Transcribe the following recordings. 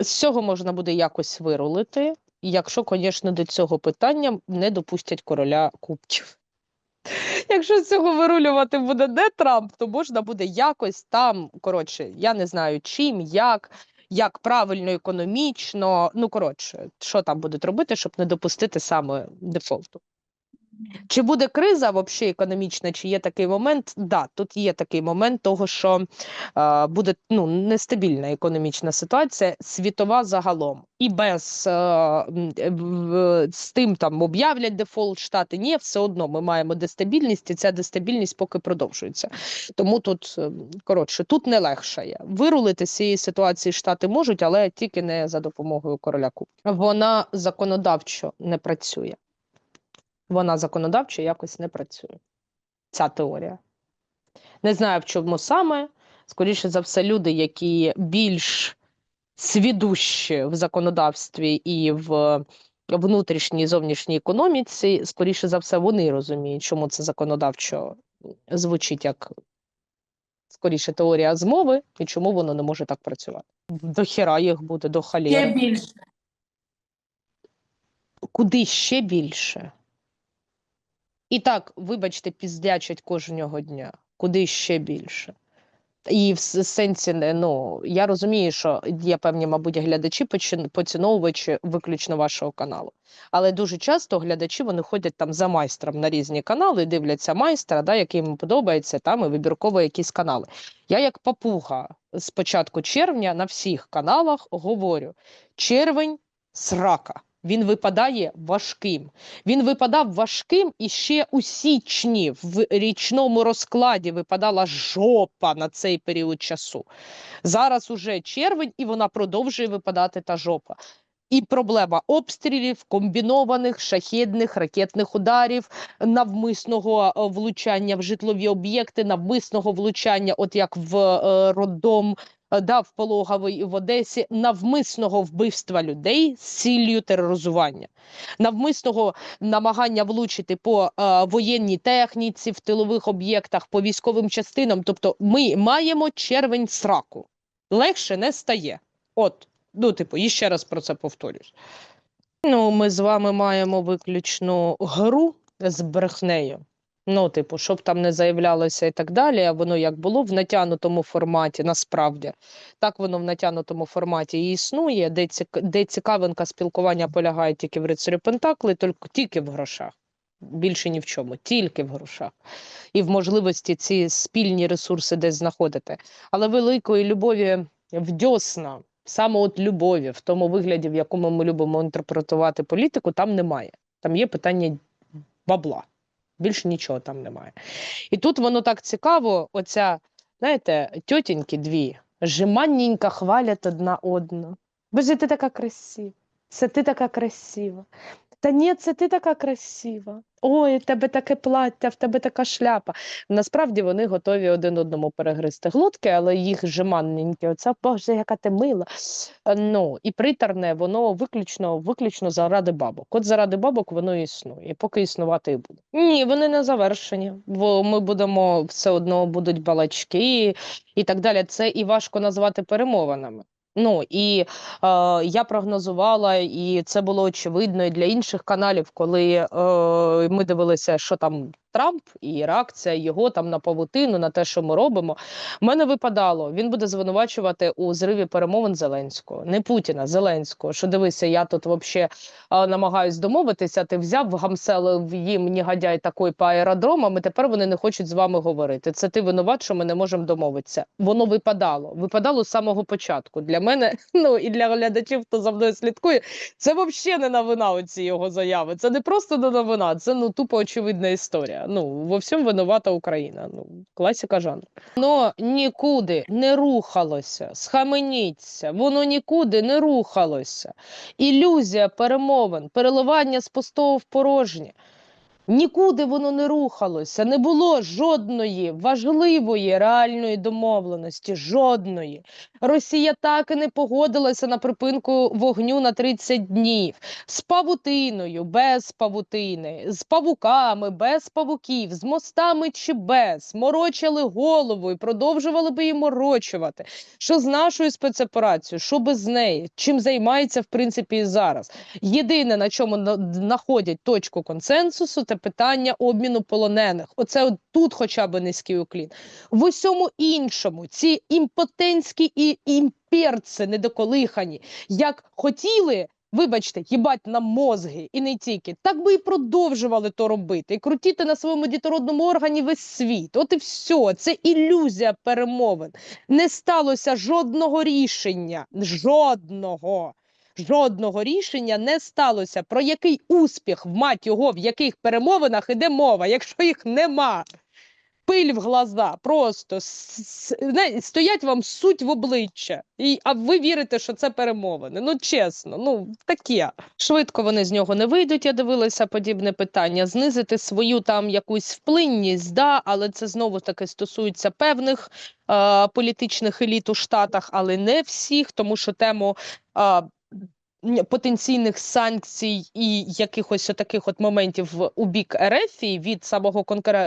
З цього можна буде якось вирулити, якщо, звісно, до цього питання не допустять короля кубків. Якщо з цього вирулювати буде не Трамп, то можна буде якось там, коротше, я не знаю чим, як, як правильно економічно. Ну, коротше, що там будуть робити, щоб не допустити саме дефолту. Чи буде криза взагалі економічна, чи є такий момент? Да, тут є такий момент того, що е, буде ну, нестабільна економічна ситуація, світова загалом. І без е, е, з тим там об'являть дефолт штати. Ні, все одно ми маємо дестабільність, і ця дестабільність поки продовжується. Тому тут е, коротше, тут не легшає. Вирулити з цієї ситуації штати можуть, але тільки не за допомогою короля Кубків. Вона законодавчо не працює вона законодавчо якось не працює. Ця теорія. Не знаю, в чому саме. Скоріше за все, люди, які більш свідущі в законодавстві і в внутрішній і зовнішній економіці, скоріше за все, вони розуміють, чому це законодавчо звучить як скоріше теорія змови, і чому воно не може так працювати. До хіра їх буде, до Ще більше. Куди ще більше? І так, вибачте, піздячать кожного дня. Куди ще більше? І в сенсі, ну, я розумію, що є певні, мабуть, глядачі, поціновувачі виключно вашого каналу. Але дуже часто глядачі вони ходять там за майстром на різні канали, дивляться майстра, да, який їм подобається, там і вибірково якісь канали. Я як папуга з початку червня на всіх каналах говорю: червень срака. Він випадає важким. Він випадав важким і ще у січні в річному розкладі випадала жопа на цей період часу. Зараз уже червень, і вона продовжує випадати та жопа. І проблема обстрілів, комбінованих шахедних ракетних ударів, навмисного е, влучання в житлові об'єкти, навмисного влучання, от як в е, роддом, е, да, в пологовий в Одесі, навмисного вбивства людей з ціллю тероризування, навмисного намагання влучити по е, воєнній техніці, в тилових об'єктах, по військовим частинам. Тобто, ми маємо червень сраку. Легше не стає. От, ну, типу, і ще раз про це повторюсь. Ну, ми з вами маємо виключну гру з брехнею. Ну, типу, щоб там не заявлялося і так далі, а воно як було в натягнутому форматі, насправді. Так воно в натягнутому форматі і існує, де, цік... де цікавинка спілкування полягає тільки в рицарі Пентакли, тільки в грошах. Більше ні в чому, тільки в грошах. І в можливості ці спільні ресурси десь знаходити. Але великої любові в дьосна, саме от любові, в тому вигляді, в якому ми любимо інтерпретувати політику, там немає. Там є питання бабла. Більше нічого там немає. І тут воно так цікаво, оця, знаєте, тьотіньки дві, жеманненько хвалять одна одну. Боже, ти така красива. Це ти така красива. Та ні, це ти така красива. Ой, в тебе таке плаття, в тебе така шляпа. Насправді вони готові один одному перегризти глотки, але їх жеманненькі, оця Боже, яка ти мила. Ну, і приторне, воно виключно, виключно заради бабок. От заради бабок воно існує, і поки існувати і буде. Ні, вони не завершені, бо ми будемо все одно будуть балачки і так далі. Це і важко назвати перемовинами. Ну і е, я прогнозувала, і це було очевидно і для інших каналів, коли е, ми дивилися, що там Трамп і реакція його там на павутину, на те, що ми робимо. В мене випадало, він буде звинувачувати у зриві перемовин Зеленського, не Путіна, Зеленського. Що дивися, я тут взагалі намагаюсь домовитися. Ти взяв гамселив їм негодяй такий по аеродромам, і тепер вони не хочуть з вами говорити. Це ти винуват, що ми не можемо домовитися. Воно випадало. Випадало з самого початку. Для мене, ну і для глядачів, хто за мною слідкує, це взагалі не новина. Оці його заяви. Це не просто не новина, це ну тупо очевидна історія. Ну во всьому винувата Україна. Ну класика жанру. Воно нікуди не рухалося. Схаменіться, воно нікуди не рухалося. Ілюзія перемовин, переливання з пустого в порожнє. Нікуди воно не рухалося, не було жодної важливої реальної домовленості. Жодної. Росія так і не погодилася на припинку вогню на 30 днів з павутиною, без павутини, з павуками, без павуків, з мостами чи без, морочили голову і продовжували би її морочувати. Що з нашою спецоперацією, що без неї, чим займається в принципі і зараз. Єдине, на чому знаходять точку консенсусу, це питання обміну полонених. Оце от тут хоча б низький уклін. В усьому іншому ці імпотентські і імперці недоколихані, як хотіли. Вибачте, їбать нам мозги і не тільки. Так би і продовжували то робити, і крутіти на своєму дітородному органі весь світ. От і все. Це ілюзія перемовин. Не сталося жодного рішення. Жодного. Жодного рішення не сталося. Про який успіх в мать його, в яких перемовинах іде мова, якщо їх нема. Пиль в глаза, просто стоять вам суть в обличчя, і, а ви вірите, що це перемовини. Ну чесно, ну таке. Швидко вони з нього не вийдуть. Я дивилася подібне питання. Знизити свою там якусь вплинність, да, але це знову таки стосується певних е, політичних еліт у Штатах, але не всіх, тому що тему. Е, Потенційних санкцій і якихось таких от моментів у бік РФ від самого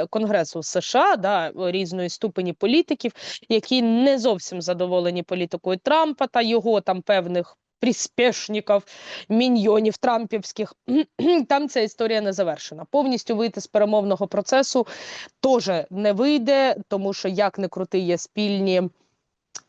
Конгресу США, да, різної ступені політиків, які не зовсім задоволені політикою Трампа та його там певних приспішників, міньйонів трампівських. Там ця історія не завершена. Повністю вийти з перемовного процесу теж не вийде, тому що як не крути, є спільні.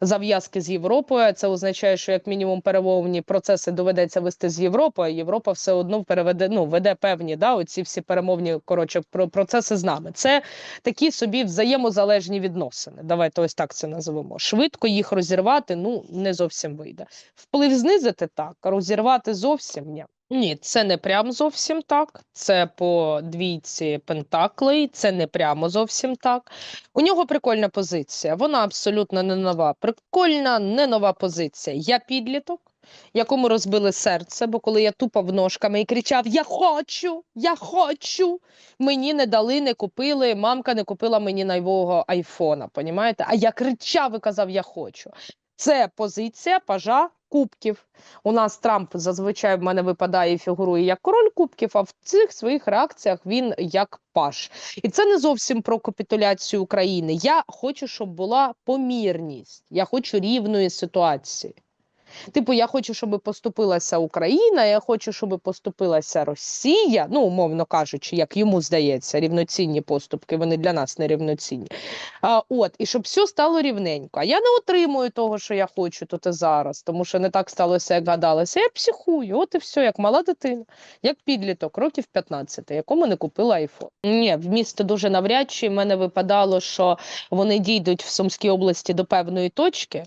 Зав'язки з Європою це означає, що як мінімум перемовні процеси доведеться вести з Європою. Європа все одно переведе, ну веде певні да, оці всі перемовні коротше процеси з нами. Це такі собі взаємозалежні відносини. Давайте ось так це називемо. Швидко їх розірвати ну не зовсім вийде. Вплив знизити так, розірвати зовсім ні. Ні, це не прям зовсім так. Це по двійці пентаклей, це не прямо зовсім так. У нього прикольна позиція. Вона абсолютно не нова. Прикольна, не нова позиція. Я підліток, якому розбили серце, бо коли я тупав ножками і кричав: Я хочу, я хочу. Мені не дали, не купили. Мамка не купила мені нового айфона. Понімаєте? А я кричав і казав: Я хочу. Це позиція пажа кубків. У нас Трамп зазвичай в мене випадає і фігурує як король кубків, а в цих своїх реакціях він як паш. І це не зовсім про капітуляцію України. Я хочу, щоб була помірність. Я хочу рівної ситуації. Типу, я хочу, щоб поступилася Україна, я хочу, щоб поступилася Росія. Ну, умовно кажучи, як йому здається, рівноцінні поступки, вони для нас не рівноцінні. А, от, і щоб все стало рівненько. А я не отримую того, що я хочу тут і зараз, тому що не так сталося, як гадалося. Я психую, от і все, як мала дитина, як підліток, років 15, якому не купила айфон. Ні, в місто дуже навряд чи в мене випадало, що вони дійдуть в Сумській області до певної точки.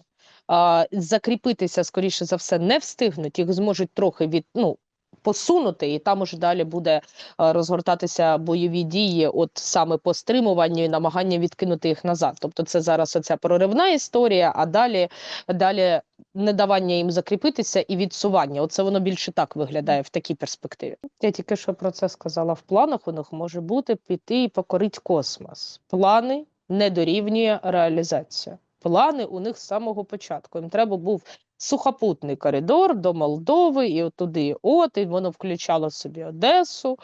Закріпитися, скоріше за все, не встигнуть, їх зможуть трохи від ну. Посунути, і там уже далі буде розгортатися бойові дії, от саме по стримуванню і намагання відкинути їх назад. Тобто, це зараз оця проривна історія, а далі, далі недавання їм закріпитися і відсування. Оце воно більше так виглядає в такій перспективі. Я тільки що про це сказала. В планах у них може бути піти і покорити космос. Плани не дорівнює реалізація. Плани у них з самого початку. Їм треба був сухопутний коридор до Молдови і туди. От і воно включало собі Одесу,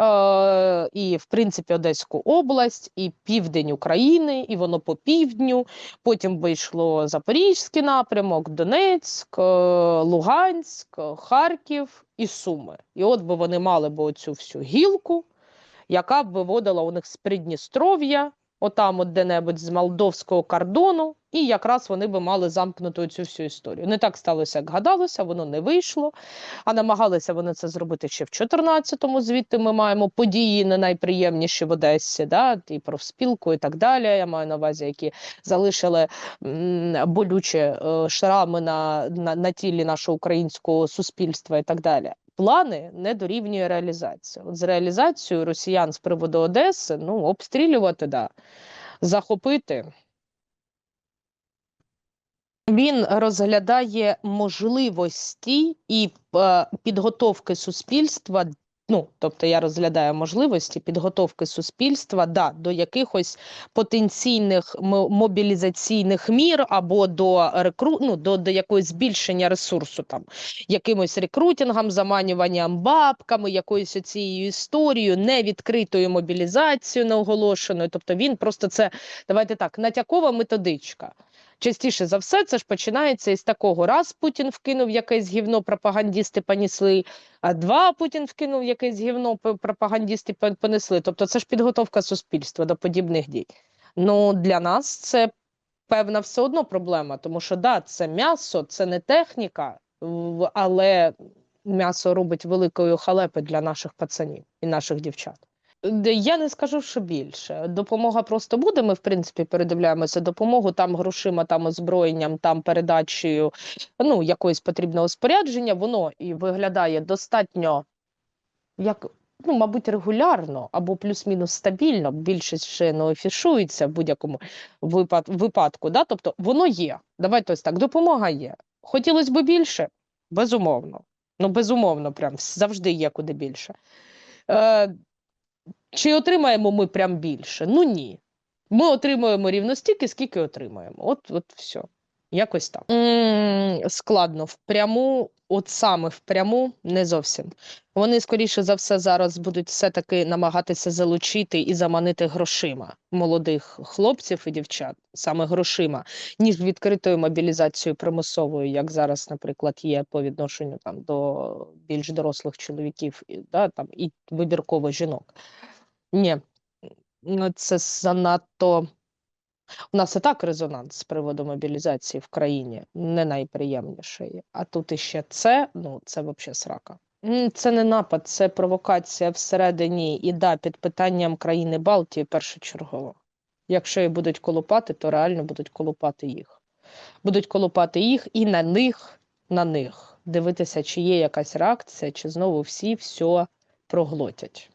е- і в принципі Одеську область, і південь України, і воно по півдню. Потім вийшло Запорізький напрямок, Донецьк, е, Луганськ, Харків і Суми. І от би вони мали б оцю всю гілку, яка б виводила у них з Придністров'я, отам от де-небудь з молдовського кордону, і якраз вони би мали замкнути цю всю історію. Не так сталося, як гадалося, воно не вийшло. А намагалися вони це зробити ще в 14-му. Звідти ми маємо події не найприємніші в Одесі, да, і профспілку, і так далі. Я маю на увазі, які залишили болючі е, шрами на, на, на тілі нашого українського суспільства і так далі. Плани не дорівнює реалізація. От з реалізацією росіян з приводу Одеси, ну, обстрілювати, да, захопити. Він розглядає можливості і е, підготовки суспільства Ну, тобто я розглядаю можливості підготовки суспільства да, до якихось потенційних мобілізаційних мір або до рекру... ну, до, до якогось збільшення ресурсу, там якимось рекрутингом, заманюванням бабками, якоюсь цією історією, невідкритою мобілізацією неоголошеною. Тобто він просто це давайте так, натякова методичка. Частіше за все, це ж починається із такого: раз Путін вкинув якесь гівно, пропагандісти понесли, а два Путін вкинув якесь гівно, пропагандісти понесли. Тобто, це ж підготовка суспільства до подібних дій. Ну для нас це певна все одно проблема, тому що да, це м'ясо, це не техніка, але м'ясо робить великою халепи для наших пацанів і наших дівчат. Я не скажу, що більше. Допомога просто буде. Ми, в принципі, передивляємося допомогу там грошима, там озброєнням, там передачею ну, якогось потрібного спорядження. Воно і виглядає достатньо, як, ну, мабуть, регулярно або плюс-мінус стабільно. Більшість ще не афішується в будь-якому випад, випадку. Да? Тобто воно є. Давайте ось так. Допомога є. Хотілося б більше? Безумовно. Ну, безумовно, прям завжди є куди більше. Е, чи отримаємо ми прям більше? Ну ні. Ми отримуємо рівно стільки, скільки отримаємо. От, от все. Якось так. складно впряму, от саме впряму, не зовсім. Вони, скоріше за все, зараз будуть все-таки намагатися залучити і заманити грошима молодих хлопців і дівчат, саме грошима, ніж відкритою мобілізацією примусовою, як зараз, наприклад, є по відношенню там до більш дорослих чоловіків і, да, там, і вибірково жінок. Ні, ну, це занадто. У нас і так резонанс з приводу мобілізації в країні не найприємніший. А тут іще це, ну це взагалі срака. Це не напад, це провокація всередині і да, під питанням країни Балтії першочергово. Якщо і будуть колупати, то реально будуть колупати їх. Будуть колупати їх і на них, на них дивитися, чи є якась реакція, чи знову всі все проглотять.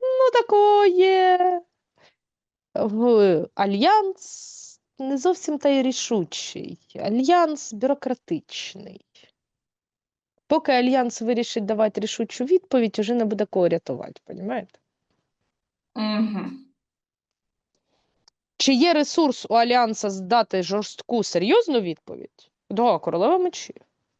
Ну, такое. В альянс не зовсім та й рішучий. Альянс бюрократичний. Поки альянс вирішить давати рішучу відповідь, уже не буде кого рятувати, понімаєте? Угу. Чи є ресурс у альянса здати жорстку серйозну відповідь? Да, королева мечів.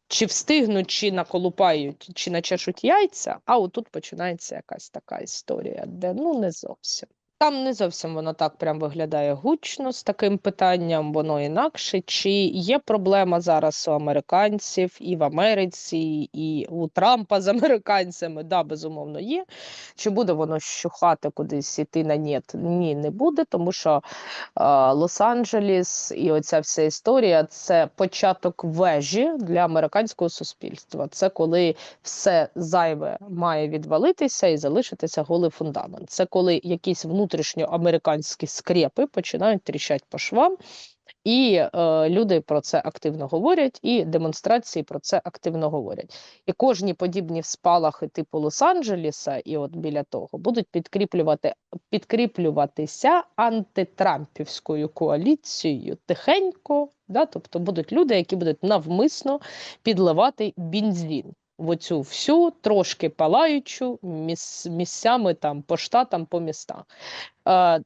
Чи встигнуть, чи наколупають, чи начешуть яйця, а отут починається якась така історія, де ну не зовсім. Там не зовсім воно так прям виглядає гучно з таким питанням, воно інакше. Чи є проблема зараз у американців і в Америці, і у Трампа з американцями? Да, безумовно, є. Чи буде воно щухати кудись іти на нет? Ні, не буде, тому що е, Лос-Анджелес і оця вся історія це початок вежі для американського суспільства. Це коли все зайве має відвалитися і залишитися голий фундамент. Це коли якісь внутрішньоамериканські скрепи починають тріщати по швам. І е, люди про це активно говорять, і демонстрації про це активно говорять. І кожні подібні спалахи типу Лос-Анджелеса, і от біля того будуть підкріплювати підкріплюватися антитрампівською коаліцією тихенько. Да? Тобто будуть люди, які будуть навмисно підливати бензин в оцю всю трошки палаючу міс, місцями там по штатам, по містах. Е,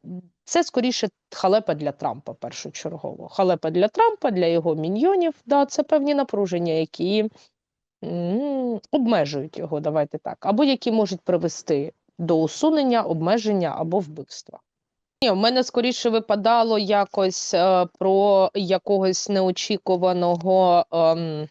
це скоріше халепа для Трампа першочергово. Халепа для Трампа, для його міньйонів. Да, це певні напруження, які м, обмежують його, давайте так, або які можуть привести до усунення, обмеження або вбивства. Ні, в мене скоріше випадало якось е, про якогось неочікуваного. ем,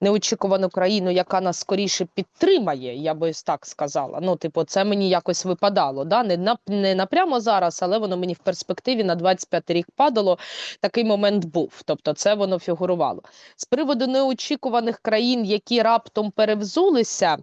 неочікувану країну, яка нас скоріше підтримає, я би так сказала. Ну, типу, це мені якось випадало. Да? Не, на, не напрямо зараз, але воно мені в перспективі на 25 рік падало. Такий момент був. Тобто, це воно фігурувало. З приводу неочікуваних країн, які раптом перевзулися.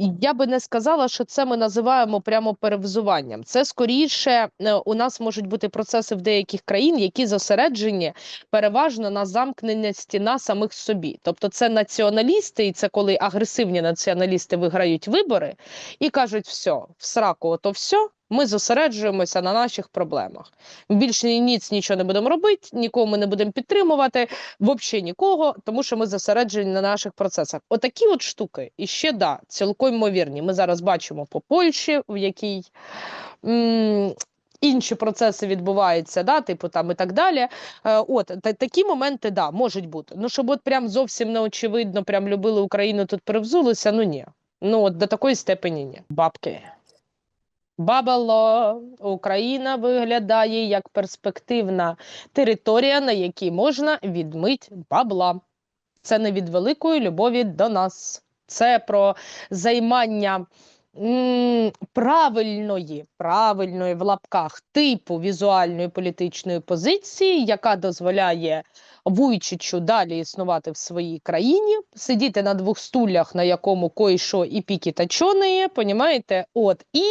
Я би не сказала, що це ми називаємо прямо перевзуванням. Це скоріше е, у нас можуть бути процеси в деяких країн, які зосереджені переважно на замкненості на самих собі. Тобто, це націоналісти, і це коли агресивні націоналісти виграють вибори і кажуть: все, в сраку, ото все. Ми зосереджуємося на наших проблемах. Більше ніц нічого не будемо робити, нікого ми не будемо підтримувати, взагалі нікого, тому що ми зосереджені на наших процесах. Отакі от штуки, і ще да, цілком ймовірні. Ми зараз бачимо по Польщі, в якій м, інші процеси відбуваються, да, типу там і так далі. Е, от та, такі моменти, да, можуть бути. Ну, щоб от прям зовсім неочевидно, прям любили Україну тут перевзулися, ну ні. Ну от до такої степені ні. Бабки. Бабало, Україна виглядає як перспективна територія, на якій можна відмить бабла. Це не від великої любові до нас. Це про займання правильної, правильної в лапках типу візуальної політичної позиції, яка дозволяє Вуйчичу далі існувати в своїй країні, сидіти на двох стульях, на якому кой-що і піки та чониє, понімаєте? От і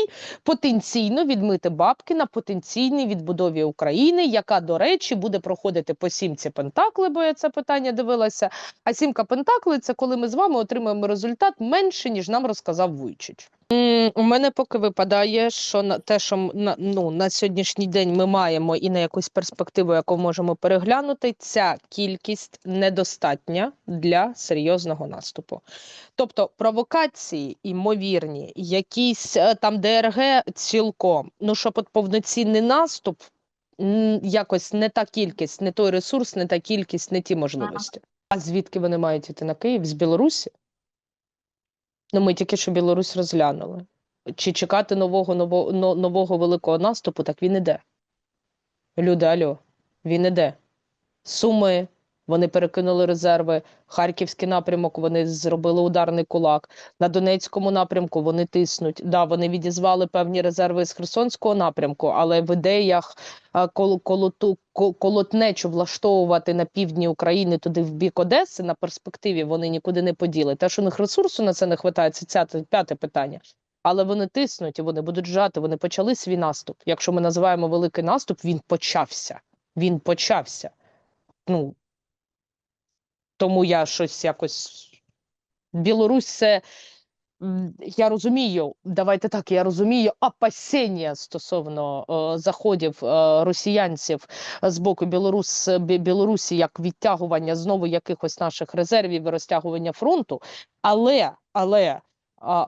потенційно відмити бабки на потенційній відбудові України, яка, до речі, буде проходити по сімці Пентакли, бо я це питання дивилася. А сімка Пентакли це коли ми з вами отримаємо результат менше, ніж нам розказав Вуйчич. У мене поки випадає, що на те, що на, ну, на сьогоднішній день ми маємо і на якусь перспективу, яку можемо переглянути, ця кількість недостатня для серйозного наступу. Тобто провокації імовірні, якісь е, там ДРГ цілком. Ну, щоб от повноцінний наступ, якось не та кількість, не той ресурс, не та кількість, не ті можливості. А звідки вони мають іти на Київ? З Білорусі? Ну, ми тільки що Білорусь розглянули. Чи чекати нового, нового, нового великого наступу, так він іде. Люди, альо, він іде. Суми, вони перекинули резерви. Харківський напрямок, вони зробили ударний кулак. На Донецькому напрямку вони тиснуть. Да, вони відізвали певні резерви з Херсонського напрямку, але в ідеях кол, колоту, колотнечу влаштовувати на півдні України туди в бік Одеси на перспективі вони нікуди не поділи. Те, що у них ресурсу на це не вистачає, це ця- п'яте питання. Але вони тиснуть і вони будуть жати. Вони почали свій наступ. Якщо ми називаємо великий наступ, він почався. Він почався. Ну тому я щось якось. Білорусь це. Я розумію, давайте так, я розумію опасіння стосовно е, заходів е, росіянців з боку Білорус, Білорусі як відтягування знову якихось наших резервів і розтягування фронту. Але, але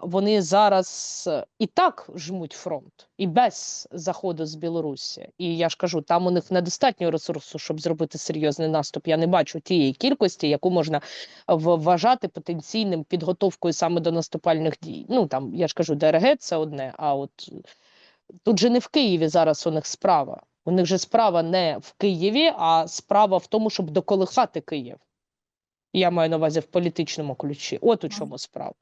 вони зараз е, і так жмуть фронт, і без заходу з Білорусі. І я ж кажу, там у них недостатньо ресурсу, щоб зробити серйозний наступ. Я не бачу тієї кількості, яку можна вважати потенційним підготовкою саме до наступальних дій. Ну там я ж кажу, ДРГ це одне. А от тут же не в Києві зараз у них справа. У них же справа не в Києві, а справа в тому, щоб доколихати Київ. Я маю на увазі в політичному ключі. От у чому справа.